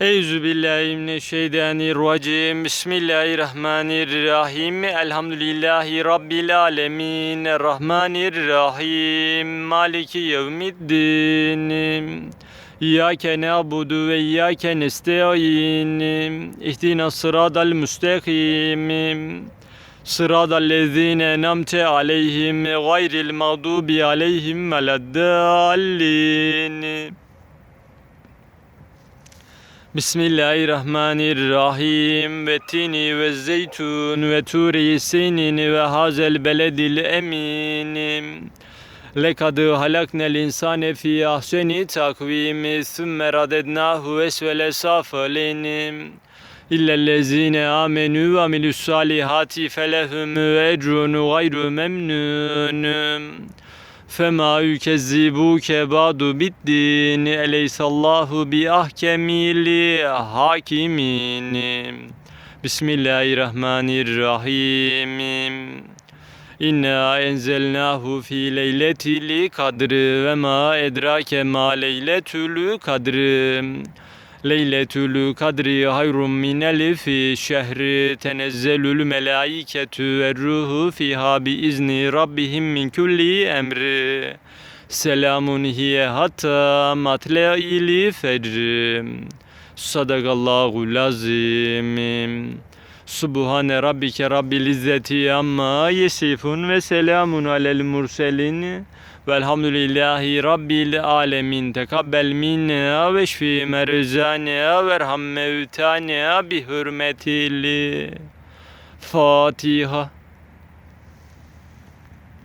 Eyzu billahi mineşşeytanirracim. Bismillahirrahmanirrahim. Elhamdülillahi rabbil alamin. Errahmanirrahim. Maliki yevmiddin. İyyâke na'budu ve iyyâke nestaîn. İhdina sıratal müstakim. Sıratal lezîne en'amte aleyhim gayril mağdubi aleyhim veleddallin. Bismillahirrahmanirrahim ve tini ve zeytun ve turi sinin ve hazel beledil emin. Lekad halaknel insane fi ahseni takvimi sümme radednahu esvele safalin. İllellezine amenu ve amilus salihati felehum ecrun gayru memnun. فَمَا يُكَذِّبُوكَ بَعْدُ بِالدِّينِ اَلَيْسَ اللّٰهُ بِأَحْكَمِ الْحَاكِمِينَ Bismillahirrahmanirrahim. İnna enzelnahu fi leyletil kadr ve ma edrake ma leyletül kadr. Leyletül kadri hayrun min elfi şehri tenezzelül melaiketü ve ruhu fiha bi izni rabbihim min kulli emri. Selamun hiye hatta matle'il fecr. Sadakallahu lazim. Subhane rabbike rabbil izzeti amma yesifun ve selamun alel murselin. Velhamdülillahi rabbil alemin. Tekabbel minna ve şfi merzana ve erham mevtana bi hürmetil Fatiha.